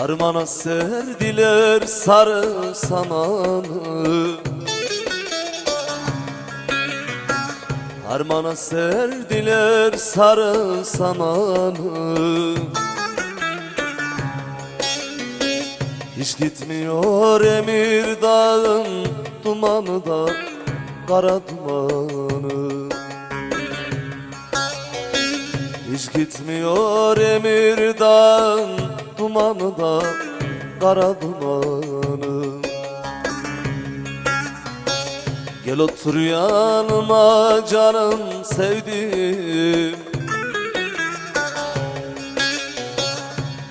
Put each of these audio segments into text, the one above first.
Harmana serdiler sarı samanı. Harmana serdiler sarı samanı. Hiç gitmiyor Emir Dağ'ın dumanı da kara dumanı. Hiç gitmiyor Emir Dağ'ın dumanı da kara dumanı. Gel otur yanıma canım sevdim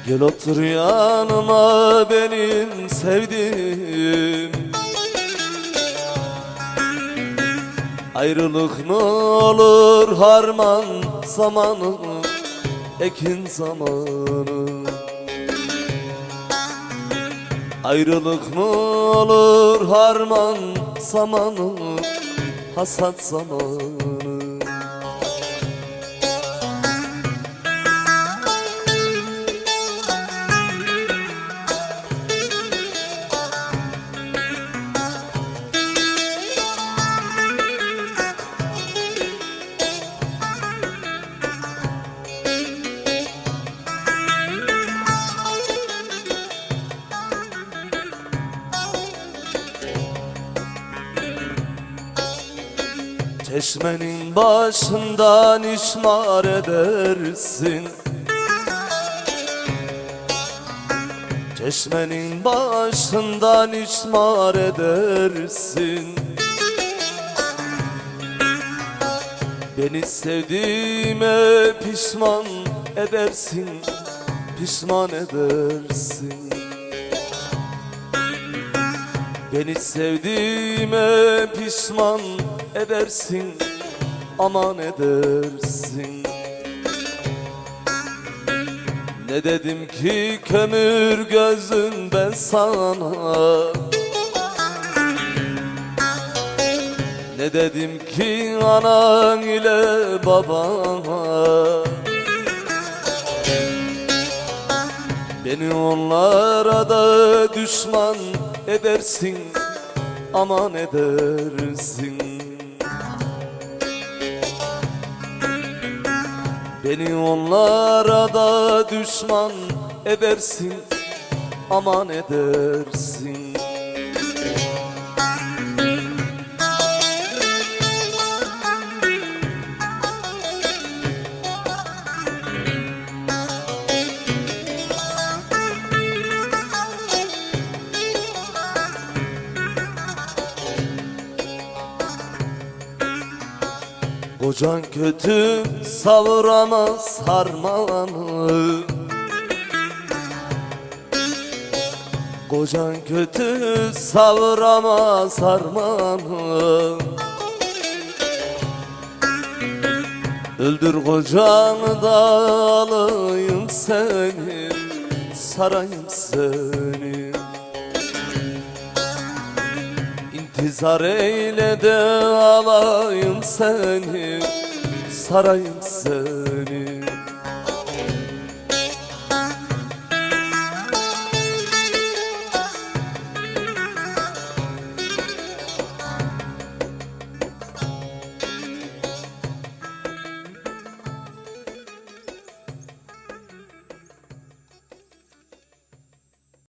Gel otur yanıma benim sevdim Ayrılık mı olur harman zamanı Ekin zamanı Ayrılık mı olur harman zamanı Hasat zamanı Çeşmenin başından işmar edersin. Çeşmenin başından işmar edersin. Beni sevdiğime pişman edersin Pişman edersin. Beni sevdiğime pişman edersin Aman edersin. Ne dedim ki kömür gözün ben sana? Ne dedim ki anan ile babana? Beni onlara da düşman edersin Aman edersin Beni onlara da düşman edersin Aman edersin Kocan kötü savuramaz harmanı Kocan kötü savuramaz harmanı Öldür kocanı da alayım seni Sarayım seni İntizar eyle de alayım seni Sarayım seni